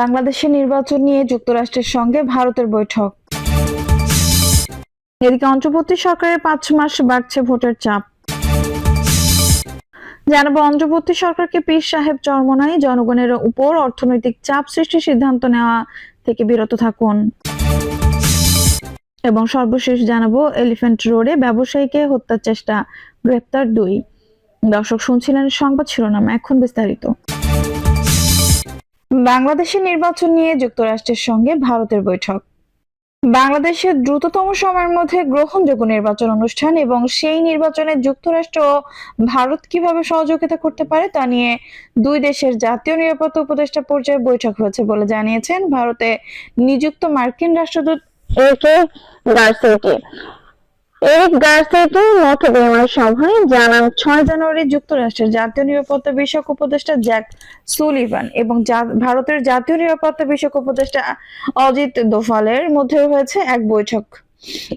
বাংলাদেশের নির্বাচন নিয়ে যুক্তরাষ্ট্রের সঙ্গে ভারতের বৈঠক। এদিকে অন্তর্বর্তী সরকারের পাঁচ মাস বাড়ছে ভোটের চাপ। জানাব অন্তর্বর্তী সরকারকে পীর সাহেব চরমনাই জনগণের উপর অর্থনৈতিক চাপ সৃষ্টির সিদ্ধান্ত নেওয়া থেকে বিরত থাকুন। এবং সর্বশেষ জানাব, এলিফ্যান্ট রোডে ব্যবসায়ীকে হত্যার চেষ্টা, গ্রেপ্তার দুই। দর্শক শুনছিলেন সংবাদ শিরোনাম, এখন বিস্তারিত। বাংলাদেশের নির্বাচন নিয়ে যুক্তরাষ্ট্রের সঙ্গে ভারতের বৈঠক। বাংলাদেশের দ্রুততম সময়ের মধ্যে গ্রহণযোগ্য নির্বাচন অনুষ্ঠান এবং সেই নির্বাচনে যুক্তরাষ্ট্র ও ভারত কীভাবে সহযোগিতা করতে পারে তা নিয়ে দুই দেশের জাতীয় নিরাপত্তা উপদেষ্টা পর্যায়ে বৈঠক হয়েছে বলে জানিয়েছেন ভারতে নিযুক্ত মার্কিন রাষ্ট্রদূত একে গার্সেটি এরিক গার্সেটি মতবিনিময় সভায় জানান, ছয় জানুয়ারি যুক্তরাষ্ট্রের জাতীয় নিরাপত্তা বিষয়ক উপদেষ্টা জ্যাক সুলিভান এবং ভারতের জাতীয় নিরাপত্তা বিষয়ক উপদেষ্টা অজিত দোভালের মধ্যে হয়েছে এক বৈঠক।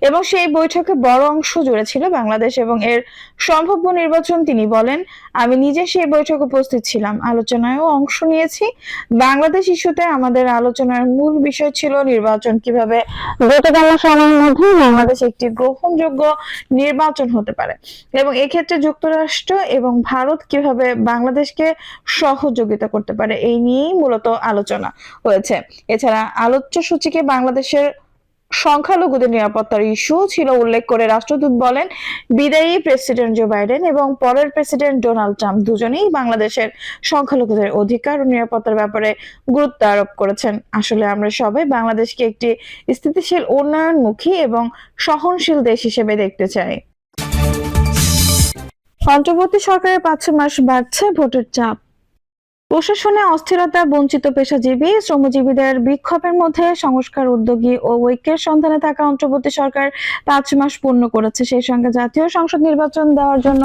এবং সেই বৈঠকে বড় অংশ জুড়ে ছিল বাংলাদেশ এবং এর সম্ভাব্য নির্বাচন তিনি বলেন, আমি নিজে সেই বৈঠকে উপস্থিত ছিলাম, আলোচনায়ও অংশ নিয়েছি। বাংলাদেশ ইস্যুতে আমাদের আলোচনার মূল বিষয় ছিল নির্বাচন কীভাবে দ্রুততম সময়ের মধ্যে বাংলাদেশ একটি গ্রহণযোগ্য নির্বাচন হতে পারে। এবং এক্ষেত্রে যুক্তরাষ্ট্র এবং ভারত কীভাবে বাংলাদেশকে সহযোগিতা করতে পারে, এই নিয়েই মূলত আলোচনা হয়েছে। এছাড়া আলোচ্য সূচিকে বাংলাদেশের সংখ্যালঘুদের নিরাপত্তার ইস্যু ছিল উল্লেখ করে রাষ্ট্রদূত বলেন, বিদায়ী প্রেসিডেন্ট জো বাইডেন এবং পরের প্রেসিডেন্ট ডোনাল্ড ট্রাম্প দুজনেই বাংলাদেশের সংখ্যালঘুদের অধিকার ও নিরাপত্তার ব্যাপারে গুরুত্ব আরোপ করেছেন। আসলে আমরা সবাই বাংলাদেশকে একটি স্থিতিশীল উন্নয়নমুখী এবং সহনশীল দেশ হিসেবে দেখতে চাই। অন্তর্বর্তী সরকারের পাঁচ মাস বাড়ছে ভোটের চাপ। প্রশাসনে অস্থিরতা বঞ্চিত পেশাজীবী, শ্রমজীবীদের বিক্ষোভের মধ্যে সংস্কার উদ্যোগী ও ঐক্যের সন্ধানে থাকা অন্তর্বর্তী সরকার পাঁচ মাস পূর্ণ করেছে। সেই সঙ্গে জাতীয় সংসদ নির্বাচন দেওয়ার জন্য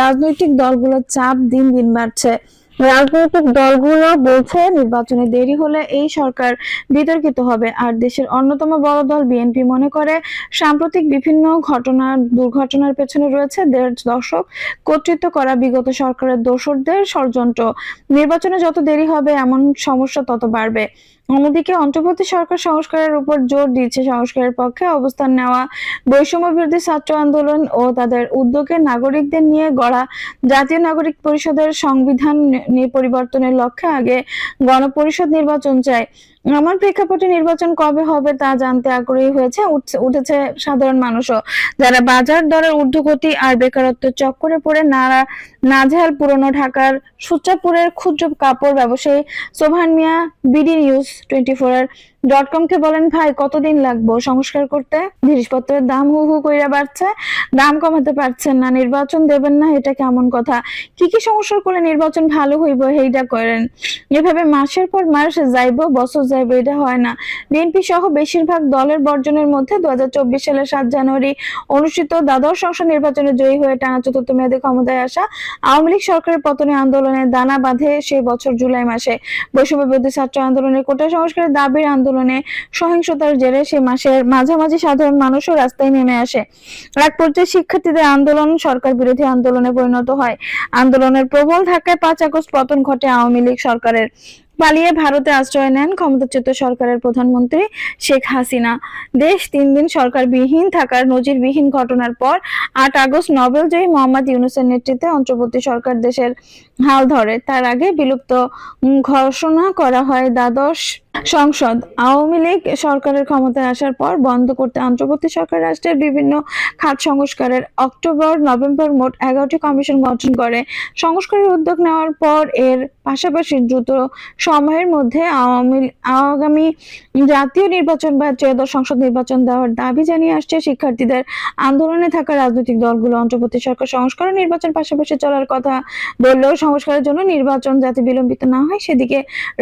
রাজনৈতিক দলগুলোর চাপ দিন দিন বাড়ছে। রাজনৈতিক দলগুলো বলছে নির্বাচনে দেরি হলে এই সরকার বিতর্কিত হবে। আর দেশের অন্যতম বড় দল বিএনপি মনে করে, সাম্প্রতিক বিভিন্ন ঘটনা, দুর্ঘটনার পেছনে রয়েছে দেড় দশক। কর্তৃত্ব করা বিগত সরকারের দোষরদের ষড়যন্ত্র। নির্বাচনে যত দেরি হবে, এমন সমস্যা তত বাড়বে। অন্যদিকে অন্তর্বর্তী সরকার সংস্কারের উপর জোর দিচ্ছে সংস্কারের পক্ষে অবস্থান নেওয়া বৈষম্য বিরোধী ছাত্র আন্দোলন ও তাদের উদ্যোগে নাগরিকদের নিয়ে গড়া জাতীয় নাগরিক পরিষদের সংবিধান নিয়ে পরিবর্তনের লক্ষ্যে আগে গণপরিষদ নির্বাচন চায়। আমার প্রেক্ষাপটে নির্বাচন কবে হবে তা জানতে আগ্রহী হয়েছে, উঠছে- সাধারণ মানুষও। যারা বাজার দরের ঊর্ধ্বগতি আর বেকারত্ব চক্করে পড়ে, নারা, নাজেহাল পুরনো ঢাকার সুচাপুরের ক্ষুদ্র কাপড় ব্যবসায়ী Sobhan Mia, BD news twenty four এর ডট কম কে বলেন, ভাই, কতদিন লাগবো সংস্কার করতে? জিনিসপত্রের দাম হু হু কইরা বাড়ছে। দাম কমাতে পারছেন না, নির্বাচন দেবেন না, এটা কেমন কথা? কি কি সংস্কার করলে নির্বাচন ভালো হইব সেইটা করেন। এভাবে মাসের পর মাস যাইবো, বছর যাইবো, এটা হয় না। বিএনপি সহ বেশিরভাগ দলের বর্জনের মধ্যে দু হাজার চব্বিশ সালের সাত জানুয়ারি অনুষ্ঠিত দ্বাদশ সংসদ নির্বাচনে জয়ী হয়ে টানা চতুর্থ মেয়াদে ক্ষমতায় আসা আওয়ামী লীগ সরকারের পতনে আন্দোলনে দানা বাঁধে সেই বছর জুলাই মাসে। বৈষম্য বিরোধী ছাত্র আন্দোলনের কোটা সংস্কারের দাবির আন্দোলনে সহিংসতার জেরে সে মাসের মাঝামাঝি সাধারণ মানুষও রাস্তায় নেমে আসে। এক পর্যায়ে শিক্ষার্থীদের আন্দোলন সরকার বিরোধী আন্দোলনে পরিণত হয়। আন্দোলনের প্রবল ধাক্কায় পাঁচ আগস্ট পতন ঘটে আওয়ামী লীগ সরকারের। পালিয়ে ভারতে আশ্রয় নেন ক্ষমতাচ্যুত সরকারের প্রধানমন্ত্রী শেখ হাসিনা। দেশ তিন দিন সরকারবিহীন থাকার নজিরবিহীন ঘটনার পর আট আগস্ট নোবেলজয়ী মোহাম্মদ ইউনুসের নেতৃত্বে অন্তর্বর্তী সরকার দেশের হাল ধরে। তার আগে বিলুপ্ত ঘোষণা করা হয় দ্বাদশ সংসদ। আওয়ামী লীগ সরকারের ক্ষমতায় আসার পর বন্ধ করতে অন্তর্বর্তী সরকার রাষ্ট্রের বিভিন্ন খাত সংস্কারের অক্টোবর, নভেম্বর মোট এগারোটি কমিশন গঠন করে। সংস্কারের উদ্যোগ নেওয়ার পর এর পাশাপাশি দ্রুত সময়ের মধ্যে আগামী জাতীয় নির্বাচন বা ত্রয়োদশ সংসদ নির্বাচন দেওয়ার দাবি জানিয়ে আসছে শিক্ষার্থীদের আন্দোলনে থাকা রাজনৈতিক দলগুলো। অন্তর্বর্তী সরকার সংস্কার নির্বাচন পাশাপাশি চলার কথা বললেও সংস্কারের জন্য নির্বাচন যাতে বিলম্বিত না হয়, সেদিকে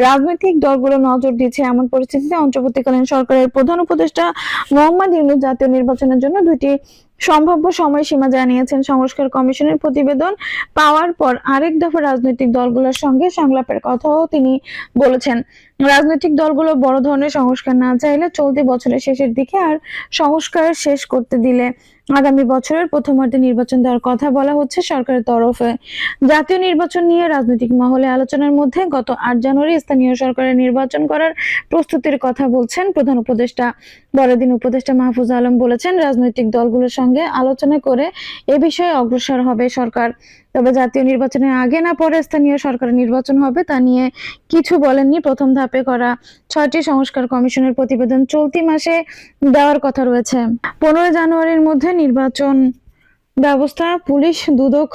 রাজনৈতিক দলগুলো নজর দিচ্ছে এমন পরিস্থিতিতে অন্তর্বর্তীকালীন সরকারের প্রধান উপদেষ্টা মোহাম্মদ ইউনুস জাতীয় নির্বাচনের জন্য দুইটি সম্ভাব্য সময়সীমা জানিয়েছেন সংস্কার কমিশনের প্রতিবেদন পাওয়ার পর আরেক দফা রাজনৈতিক দলগুলোর সঙ্গে সংলাপের কথাও তিনি বলেছেন। রাজনৈতিক দলগুলো বড় ধরনের সংস্কার না চাইলে চলতি বছরের শেষের দিকে আর সংস্কার শেষ করতে দিলে আগামী বছরের প্রথমার্ধে নির্বাচন দেওয়ার কথা বলা হচ্ছে সরকারের তরফে। জাতীয় নির্বাচন নিয়ে রাজনৈতিক মহলে আলোচনার মধ্যে গত আট জানুয়ারি স্থানীয় সরকারের নির্বাচন করার প্রস্তুতির কথা বলছেন প্রধান উপদেষ্টা। বড়দিন উপদেষ্টা মাহফুজ আলম বলেছেন, রাজনৈতিক দলগুলোর সঙ্গে আলোচনা করে এ বিষয়ে অগ্রসর হবে সরকার। তবে জাতীয় নির্বাচনের আগে না পরে স্থানীয় সরকার নির্বাচন হবে, তা নিয়ে কিছু বলেননি। প্রথম ধাপে করা ছয়টি সংস্কার কমিশনের প্রতিবেদন চলতি মাসে দেওয়ার কথা রয়েছে। পনেরো জানুয়ারির মধ্যে নির্বাচন ব্যবস্থা, পুলিশ দুদক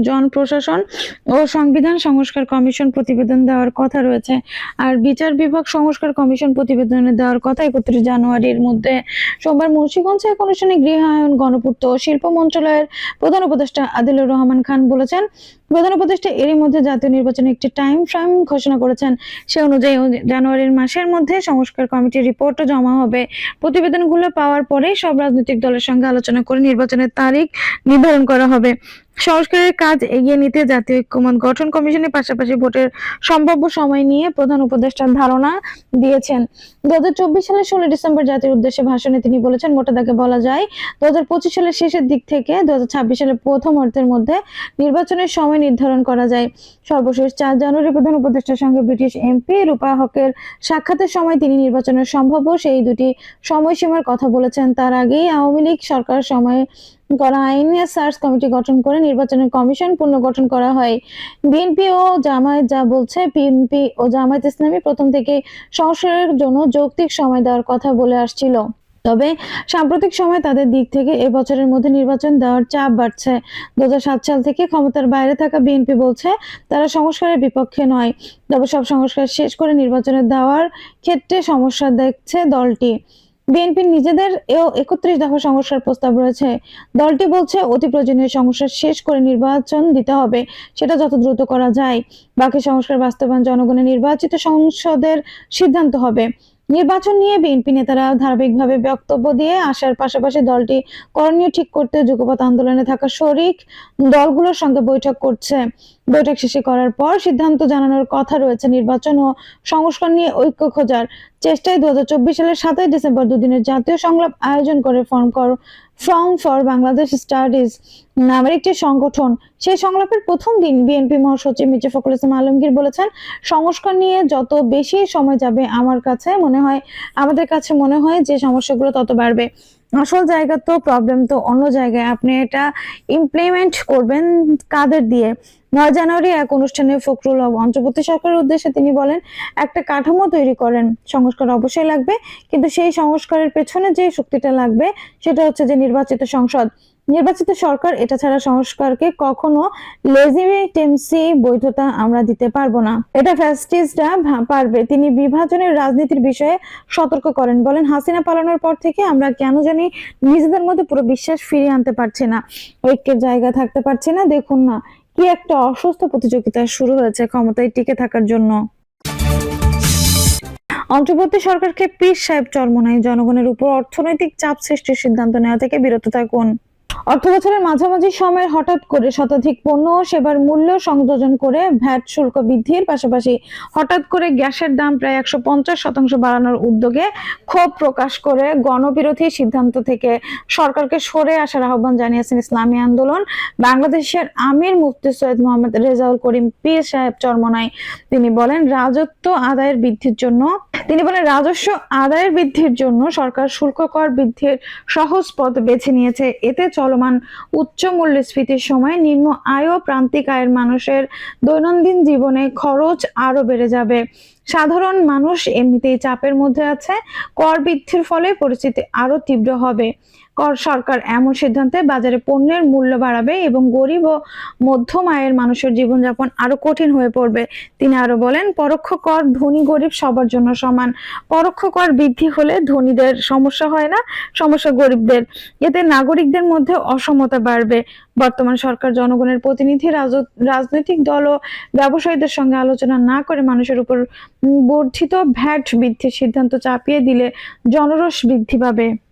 জনপ্রশাসন ও সংবিধান সংস্কার কমিশন প্রতিবেদন দেওয়ার কথা রয়েছে। আর বিচার বিভাগ সংস্কার কমিশন প্রতিবেদনে দেওয়ার কথা একত্রিশ জানুয়ারির মধ্যে সোমবার মুন্সিগঞ্জ এক অনুষ্ঠানে গৃহায়ন, গণপূর্ত ও শিল্প মন্ত্রণালয়ের প্রধান উপদেষ্টা আদিলুর রহমান খান বলেছেন প্রধান উপদেষ্টা এরই মধ্যে জাতীয় নির্বাচনে একটি টাইম ফ্রেম ঘোষণা করেছেন। সে অনুযায়ী জানুয়ারির মাসের মধ্যে সংস্কার কমিটির রিপোর্টও জমা হবে। প্রতিবেদনগুলো পাওয়ার পরেই সব রাজনৈতিক দলের সঙ্গে আলোচনা করে নির্বাচনের তারিখ নির্ধারণ করা হবে। সংস্কারের কাজ এগিয়ে নিতে জাতীয় ঐক্যমত গঠন কমিশনের পাশাপাশি ভোটের সম্ভাব্য সময় নিয়ে প্রধান উপদেষ্টার ধারণা দিয়েছেন। দু হাজার চব্বিশ সালের ষোলো ডিসেম্বর জাতির উদ্দেশ্যে ভাষণে তিনি বলেছেন মোটা দাগে বলা যায় দু হাজার পঁচিশ সালের শেষের দিক থেকে দু হাজার ছাব্বিশ সালের প্রথম অর্থের মধ্যে নির্বাচনের সময় নির্ধারণ করা যায়। সর্বশেষ চার জানুয়ারি প্রধান উপদেষ্টার সঙ্গে ব্রিটিশ এমপি রূপা হকের সাক্ষাতের সময় তিনি নির্বাচনের সম্ভাব্য সেই দুটি সময়সীমার কথা বলেছেন। তার আগেই আওয়ামী লীগ সরকার সময়ে করা আইনি সার্চ কমিটি গঠন করে নির্বাচনের কমিশন পুনর্গঠন করা হয়। বিএনপি ও জামায়াত যা বলছে, বিএনপি ও জামায়াত ইসলামী প্রথম থেকে সংস্কারের জন্য যৌক্তিক সময় দেওয়ার কথা বলে আসছিল। তবে সাম্প্রতিক সময় তাদের দিক থেকে এ বছরের মধ্যে নির্বাচন দেওয়ার চাপ বাড়ছে। দু হাজার সাত সাল থেকে ক্ষমতার বাইরে থাকা বিএনপি বলছে, তারা সংস্কারের বিপক্ষে নয়। তবে সব সংস্কার শেষ করে নির্বাচনে দেওয়ার ক্ষেত্রে সমস্যা দেখছে দলটি। বিএনপির নিজেদের এও একত্রিশ দফা সংস্কার প্রস্তাব রয়েছে। দলটি বলছে, অতি প্রয়োজনীয় সংস্কার শেষ করে নির্বাচন দিতে হবে, সেটা যত দ্রুত করা যায়। বাকি সংস্কার বাস্তবায়ন জনগণের নির্বাচিত সংসদের সিদ্ধান্ত হবে। নির্বাচন নিয়ে বিএনপি নেতারা ধারাবাহিকভাবে বক্তব্য দিয়ে আসার পাশাপাশি দলটি করণীয় ঠিক করতে যুগপথ আন্দোলনে থাকা শরিক দলগুলোর সঙ্গে বৈঠক করছে। বৈঠক শেষে করার পর সিদ্ধান্ত জানানোর কথা রয়েছে নির্বাচন ও সংস্কার নিয়ে ঐক্য খোঁজার চেষ্টায় দু হাজার চব্বিশ সালের সাতই ডিসেম্বর দুদিনের জাতীয় সংলাপ আয়োজন করে ফর্ম কর ফ্রম ফর বাংলাদেশ স্টাডিজ নামের একটি সংগঠন। সেই সংলাপের প্রথম দিন বিএনপি মহাসচিব মির্জা ফখরুল ইসলাম আলমগীর বলেছেন, সংস্কার নিয়ে যত বেশি সময় যাবে আমার কাছে মনে হয়, আমাদের কাছে মনে হয় যে সমস্যাগুলো তত বাড়বে। আসল জায়গা তো প্রবলেম তো অন্য জায়গায়। আপনি এটা ইমপ্লিমেন্ট করবেন কাদের দিয়ে? নয় জানুয়ারি এক অনুষ্ঠানে ফখরুল অন্তর্বর্তী সরকারের উদ্দেশ্যে তিনি বলেন, একটা কাঠামো তৈরি করেন, সংস্কার অবশ্যই লাগবে, কিন্তু সেই সংস্কারের পেছনে যে শক্তিটা লাগবে, সেটা হচ্ছে যে নির্বাচিত সংসদ। নির্বাচিত সরকার এটা ছাড়া সংস্কারকে কখনো লেজিটিমেসি বৈধতা আমরা দিতে পারব না। এটা ফ্যাসিস্টরা পারবে। তিনি বিভাজনের রাজনীতির বিষয়ে সতর্ক করেন। বলেন, হাসিনা পালানোর পর থেকে আমরা কেন জানি নিজেদের মধ্যে পুরো বিশ্বাস ফিরিয়ে আনতে পারছি না। ঐক্যের জায়গা থাকতে পারছি না। দেখুন না কি একটা অসুস্থ প্রতিযোগিতা শুরু হয়েছে ক্ষমতায় টিকে থাকার জন্য? অন্তর্বর্তী সরকারকে পীর সাহেব চরমনাই জনগণের উপর অর্থনৈতিক চাপ সৃষ্টির সিদ্ধান্ত নেওয়া থেকে বিরত থাকুন। অর্থ বছরের মাঝামাঝি সময়ে হঠাৎ করে শতাধিক পণ্য ও সেবার মূল্য সংযোজন করে ভ্যাট শুল্ক বৃদ্ধির পাশাপাশি হঠাৎ করে গ্যাসের দাম প্রায় একশো পঞ্চাশ শতাংশ বাড়ানোর উদ্যোগে ক্ষোভ প্রকাশ করে গণবিরোধী সিদ্ধান্ত থেকে সরকারকে সরে আসার আহ্বান জানিয়েছেন ইসলামী আন্দোলন। বাংলাদেশের আমির মুফতি সৈয়দ মোহাম্মদ রেজাউল করিম পীর সাহেব চরমনাই তিনি বলেন, রাজত্ব আদায়ের বৃদ্ধির জন্য তিনি বলেন, রাজস্ব আদায়ের বৃদ্ধির জন্য সরকার শুল্ক কর বৃদ্ধির সহজ পথ বেছে নিয়েছে। এতে চলমান উচ্চ মূল্যস্ফীতির সময় নিম্ন আয় ও প্রান্তিক আয়ের মানুষের দৈনন্দিন জীবনে খরচ আরও বেড়ে যাবে। সাধারণ মানুষ এমনিতেই চাপের মধ্যে আছে, কর বৃদ্ধির ফলে পরিস্থিতি আরও তীব্র হবে। সরকার এমন সিদ্ধান্তে বাজারে পণ্যের মূল্য বাড়াবে এবং গরিব ও মধ্যম আয়ের মানুষের জীবনযাপন আরও কঠিন হয়ে পড়বে। তিনি আরও বলেন, পরোক্ষ কর ধনী গরিব সবার জন্য সমান। পরোক্ষ কর বৃদ্ধি হলে ধনীদের সমস্যা হয় না, সমস্যা গরিবদের। এতে নাগরিকদের মধ্যে অসমতা বাড়বে। বর্তমান সরকার জনগণের প্রতিনিধি, রাজ- রাজনৈতিক দল ও ব্যবসায়ীদের সঙ্গে আলোচনা না করে মানুষের উপর বর্ধিত ভ্যাট বৃদ্ধির সিদ্ধান্ত চাপিয়ে দিলে জনরস বৃদ্ধি পাবে।